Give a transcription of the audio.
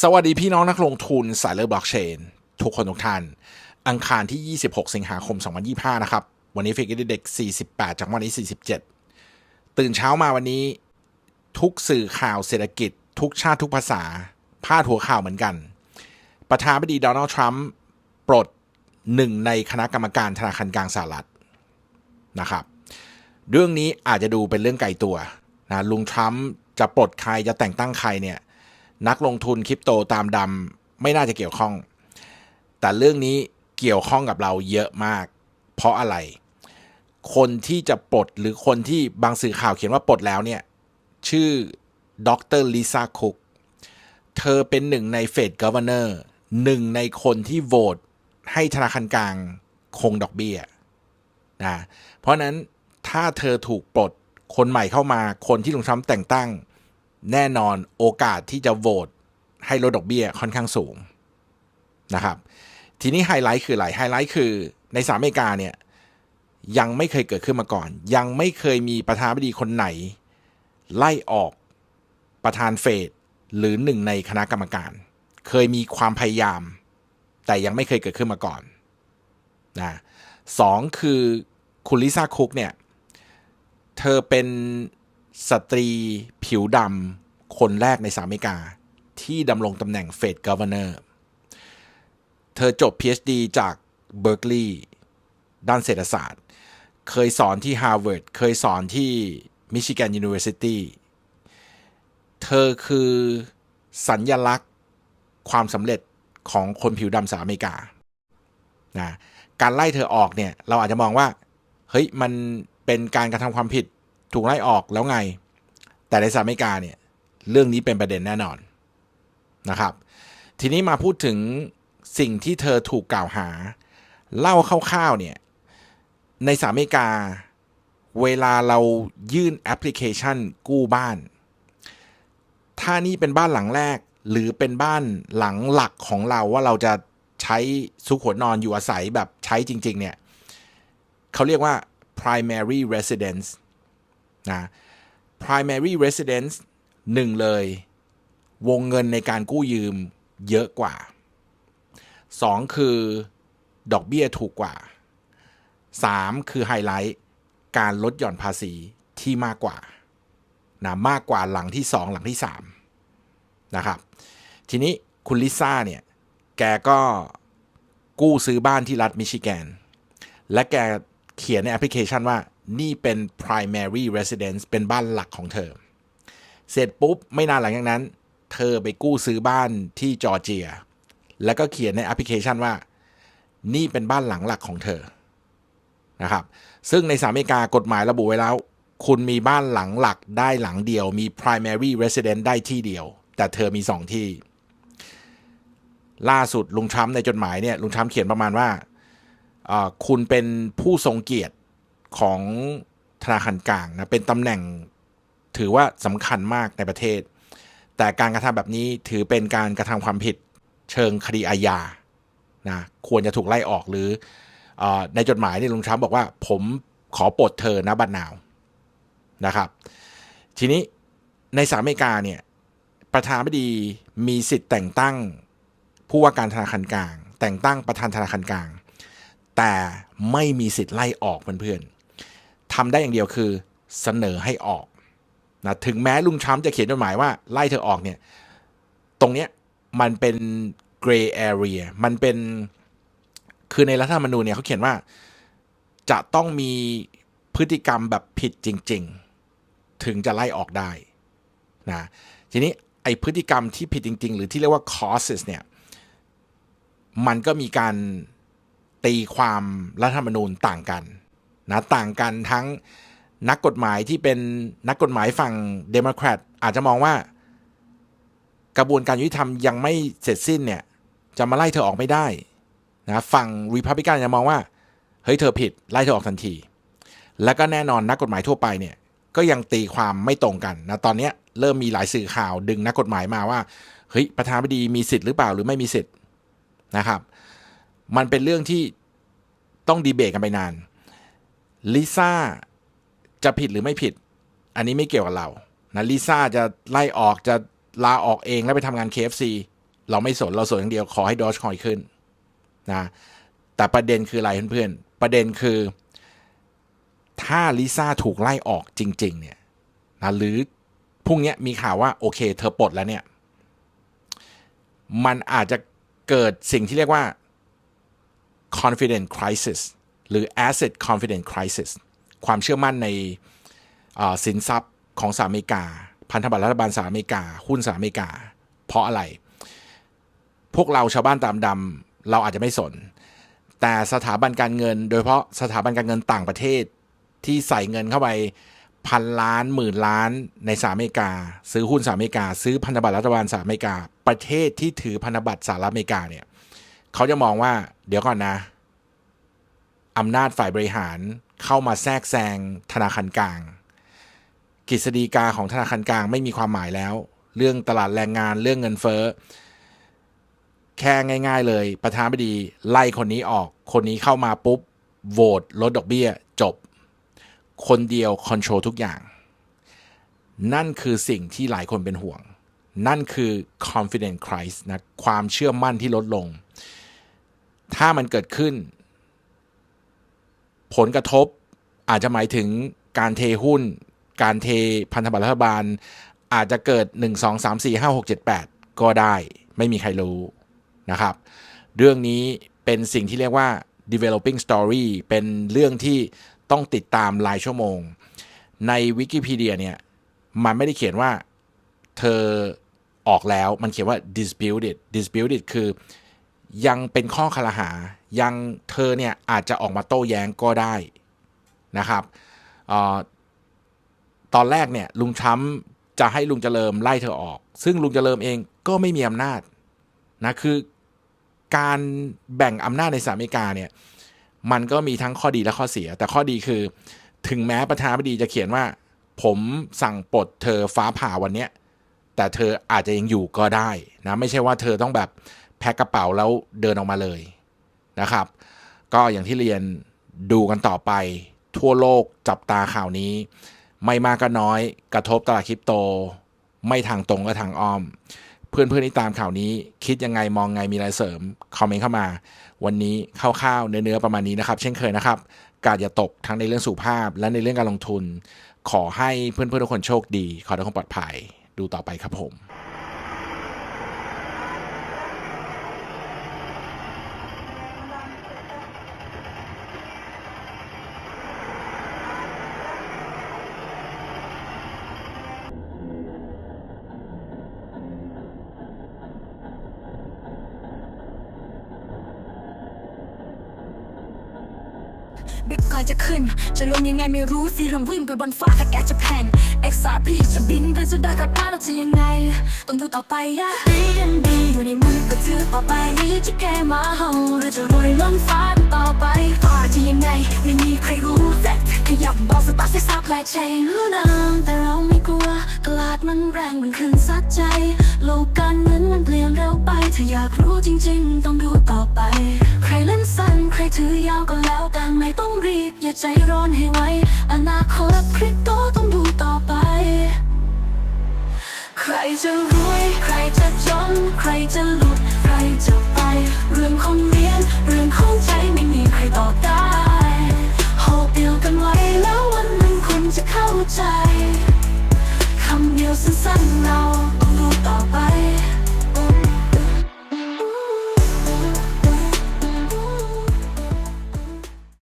สวัสดีพี่น้องนักลงทุนสายเลือบล็อกเชน ทุกคนทุกท่าน อังคารที่ 26 สิงหาคม 2025 นะครับ วันนี้ฟิกเด็ก 48 จากวันนี้ 47 ตื่นเช้ามาวันนี้ ทุกสื่อข่าวเศรษฐกิจ ทุกชาติทุกภาษาพาดหัวข่าวเหมือนกัน ประธานาธิบดีโดนัลด์ทรัมป์ปลดหนึ่งในคณะกรรมการธนาคารกลางสหรัฐนะครับ เรื่องนี้อาจจะดูเป็นเรื่องไกลตัวนะลุงทรัมป์จะปลดใครจะแต่งตั้งใครเนี่ย นักลงทุนคริปโตตามดำไม่น่าจะเกี่ยวข้อง แต่เรื่องนี้เกี่ยวข้องกับเราเยอะมาก เพราะอะไร คนที่จะปลดหรือคนที่บางสื่อข่าวเขียนว่าปลดแล้วเนี่ย ชื่อดรลิซ่าคุกเธอเป็นหนึ่งในเฟดกัฟเวเนอร์หนึ่งในคนที่โหวตให้ธนาคารกลางคงดอกเบี้ยนะเพราะนั้นถ้าเธอถูกปลดคนใหม่เข้ามาคนที่ลุงทรัมป์แต่งตั้ง แน่นอนโอกาสที่จะโหวตให้ลดดอกเบี้ยค่อนข้างสูงนะครับ ทีนี้ไฮไลท์คืออะไรไฮไลท์คือในสหรัฐอเมริกาเนี่ยยังไม่เคยเกิดขึ้นมาก่อน ยังไม่เคยมีประธานาธิบดีคนไหน ไล่ออกประธานเฟดหรือหนึ่งในคณะกรรมการ เคยมีความพยายาม แต่ยังไม่เคยเกิดขึ้นมาก่อนนะสองคือคุณลิซ่าคุกเนี่ย เธอเป็นสตรี ผิวดำคนแรกในสหรัฐอเมริกา ที่ดำรงตำแหน่งเฟดกัฟเวเนอร์เธอจบ PhD จากเบ r ร์ l ลีย์ด้านเศรษฐศาสตร์ เคยสอนที่ Harvard เคยสอนที่ Michigan University เธอคือสัญญลักษณ์ความสำเร็จของคนผิวดำสหรัฐอเมริกานะการไล่เธอออกเนี่ย เราอาจจะมองว่า เฮ้ย มันเป็นการกระทำความผิดถูกไล่ออกแล้วไง แต่ในสหรัฐอเมริกาเนี่ยเรื่องนี้เป็นประเด็นแน่นอนนะครับ ทีนี้มาพูดถึงสิ่งที่เธอถูกกล่าวหา เล่าคร่าวๆเนี่ยในสหรัฐอเมริกา เวลาเรายื่นแอปพลิเคชันกู้บ้าน ถ้านี่เป็นบ้านหลังแรกหรือเป็นบ้านหลังหลักของเราว่าเราจะใช้ซุกหัวนอนอยู่อาศัยแบบใช้จริง ๆ เนี่ยเขาเรียกว่า primary residence นะ primary residence หนึ่งเลย วงเงินในการกู้ยืมเยอะกว่าสองคือ ดอกเบี้ยถูกกว่าสามคือไฮไลท์การลดหย่อนภาษีที่มากกว่านะมากกว่าหลังที่สองหลังที่สามนะครับ ทีนี้คุณลิซ่าเนี่ย แกก็กู้ซื้อบ้านที่รัฐมิชิแกน และแกเขียนในแอปพลิเคชันว่า นี่เป็น primary residence เป็นบ้านหลักของเธอ เสร็จปุ๊บ ไม่นานหลังจากนั้น เธอไปกู้ซื้อบ้านที่จอร์เจีย แล้วก็เขียนในแอปพลิเคชันว่า นี่เป็นบ้านหลังหลักของเธอ นะครับ ซึ่งในสหรัฐอเมริกากฎหมายระบุไว้แล้ว คุณมีบ้านหลังหลักได้หลังเดียว มี primary residence ได้ที่เดียว แต่เธอมีสองที่ ล่าสุดลุงทรัมป์ในจดหมายเนี่ยลุงทรัมป์เขียนประมาณว่า คุณเป็นผู้ทรงเกียรติ ของธนาคารกลางนะเป็นตำแหน่งถือว่าสำคัญมากในประเทศ แต่การกระทำแบบนี้ถือเป็นการกระทำความผิดเชิงคดีอาญานะควรจะถูกไล่ออกหรืออในจดหมายนี่ลุงทรัมป์บอกว่าผมขอปลดเธอนะบัดนาวนะครับ ทีนี้ในสหรัฐอเมริกาเนี่ยประธานาธิบดีมีสิทธิ์แต่งตั้งผู้ว่าการธนาคารกลาง แต่งตั้งประธานธนาคารกลาง แต่ไม่มีสิทธิ์ไล่ออกเพื่อนๆ ทำได้อย่างเดียวคือเสนอให้ออกนะถึงแม้ลุงทรัมป์จะเขียนจดหมายว่าไล่เธอออกเนี่ย ตรงเนี้ยมันเป็น gray area มันเป็นคือในรัฐธรรมนูญเนี่ยเขาเขียนว่า จะต้องมีพฤติกรรมแบบผิดจริง ๆ ถึงจะไล่ออกได้นะทีนี้ไอพฤติกรรมที่ผิดจริง ๆ หรือที่เรียกว่า causes เนี่ย มันก็มีการตีความรัฐธรรมนูญต่างกัน นะต่างกันทั้งนักกฎหมายที่เป็นนักกฎหมายฝั่งเดโมแครตอาจจะมองว่า กระบวนการยุติธรรมยังไม่เสร็จสิ้นเนี่ย จะมาไล่เธอออกไม่ได้นะฝั่งรีพับลิกันจะมองว่า เฮ้ยเธอผิดไล่เธอออกทันที แล้วก็แน่นอนนักกฎหมายทั่วไปเนี่ยก็ยังตีความไม่ตรงกันนะตอนนี้เริ่มมีหลายสื่อข่าวดึงนักกฎหมายมาว่าเฮ้ยประธานาธิบดีมีสิทธิ์หรือเปล่าหรือไม่มีสิทธิ์นะครับ มันเป็นเรื่องที่ต้องดีเบตกันไปนาน ลิซ่าจะผิดหรือไม่ผิด อันนี้ไม่เกี่ยวกับเรานะลิซ่าจะไล่ออกจะลาออกเองแล้วไปทำงาน KFC เราไม่สนเราสนอย่างเดียวขอให้ดอ g คอยขึ้นนะแต่ประเด็นคืออะไรเพื่อนๆ ประเด็นคือ ถ้าลิซ่าถูกไล่ออกจริง ๆ เนี่ยนะหรือพรุ่งนี้มีข่าวว่า โอเค เธอปลดแล้วเนี่ย มันอาจจะเกิดสิ่งที่เรียกว่า confidence crisis หรือ asset confidence crisis ความเชื่อมั่นในสินทรัพย์ของสหรัฐอเมริกา พันธบัตรรัฐบาลสหรัฐอเมริกา หุ้นสหรัฐอเมริกา เพราะอะไร พวกเราชาวบ้านตามดำเราอาจจะไม่สน แต่สถาบันการเงิน โดยเฉพาะสถาบันการเงินต่างประเทศที่ใส่เงินเข้าไปพันล้านหมื่นล้านในสหรัฐอเมริกา ซื้อหุ้นสหรัฐอเมริกา ซื้อพันธบัตรรัฐบาลสหรัฐอเมริกา ประเทศที่ถือพันธบัตรสหรัฐอเมริกาเนี่ยเขาจะมองว่าเดี๋ยวก่อนนะ อำนาจฝ่ายบริหารเข้ามาแทรกแซงธนาคารกลาง กฤษฎีกาของธนาคารกลางไม่มีความหมายแล้ว เรื่องตลาดแรงงานเรื่องเงินเฟ้อแค่ง่าย ๆ เลย ประธานาธิบดีไล่คนนี้ออก คนนี้เข้ามาปุ๊บโหวตลดดอกเบี้ย จบ คนเดียวคอนโทรลทุกอย่าง นั่นคือสิ่งที่หลายคนเป็นห่วง นั่นคือ confidence crisis นะความเชื่อมั่นที่ลดลง ถ้ามันเกิดขึ้น ผลกระทบอาจจะหมายถึงการเทหุ้น การเทพันธบัตรรัฐบาล อาจจะเกิด 1 2 3 4 5 6 7 8 ก็ได้ ไม่มีใครรู้นะครับ เรื่องนี้เป็นสิ่งที่เรียกว่า developing story เป็นเรื่องที่ต้องติดตามรายชั่วโมง ในวิกิพีเดียเนี่ยมันไม่ได้เขียนว่าเธอออกแล้วมันเขียนว่า disputed disputed คือยังเป็นข้อคาหา ยังเธอเนี่ยอาจจะออกมาโต้แย้งก็ได้นะครับออตอนแรกเนี่ยลุงทรัมป์จะให้ลุงเจริญไล่เธอออก ซึ่งลุงเจริญเองก็ไม่มีอำนาจนะคือการแบ่งอำนาจในสหรัฐอเมริกาเนี่ยมันก็มีทั้งข้อดีและข้อเสีย แต่ข้อดีคือถึงแม้ประธานาธิบดีจะเขียนว่า ผมสั่งปลดเธอฟ้าผ่าวันเนี้ยแต่เธออาจจะยังอยู่ก็ได้นะไม่ใช่ว่าเธอต้องแบบแพ็คกระเป๋าแล้วเดินออกมาเลย นะครับ ก็อย่างที่เรียนดูกันต่อไป ทั่วโลกจับตาข่าวนี้ ไม่มากก็น้อย กระทบตลาดคริปโต ไม่ทางตรงก็ทางอ้อม เพื่อนๆที่ตามข่าวนี้ คิดยังไงมองไงมีอะไรเสริม คอมเมนต์เข้ามา วันนี้คร่าวๆเนื้อๆประมาณนี้นะครับ เช่นเคยนะครับ การอย่าตกทั้งในเรื่องสุขภาพ และในเรื่องการลงทุน ขอให้เพื่อนๆทุกคนโชคดี ขอทุกคนปลอดภัยดูต่อไปครับผม บิตคอยจะขึ้น จะลงยังไงไม่รู้สิเราวิ่งไปบนฟ้าถ้าแกจะแพง XRP จะบินไปสุดดอยกับป้าเราจะยังไง ต้องดูต่อไปอะ BNB อยู่ในมือก็ถือต่อไปนี่จะแค่มาเฮาเราจะรวยล้นฟ้าต่อไปฟ้าจะยังไงไม่มีใครรู้แต่ขยับบอกสตาร์ทให้ซับลายเชนรู้นำแต่เราไม่กลัวตลาดมันแรงมันขึ้นซัดใจ โลกการเงินมันเปลี่ยนเร็วไปถ้าอยากรู้จริง ๆ ต้องดูต่อ รถือยาวก็แล้วแต่ไม่ต้องรีบ อย่าใจร้อนให้ไว อนาคตคริปโตต้องดูต่อไป ใครจะรวย ใครจะจน ใครจะหลุด ใครจะไป เรื่องของเรียน เรื่องของใจไม่มีใครตอบได้โหบเดียวกันไว้แล้ววันหนึ่งคุณจะเข้าใจ คำเดียวสั้นๆเราต้องดูต่อไป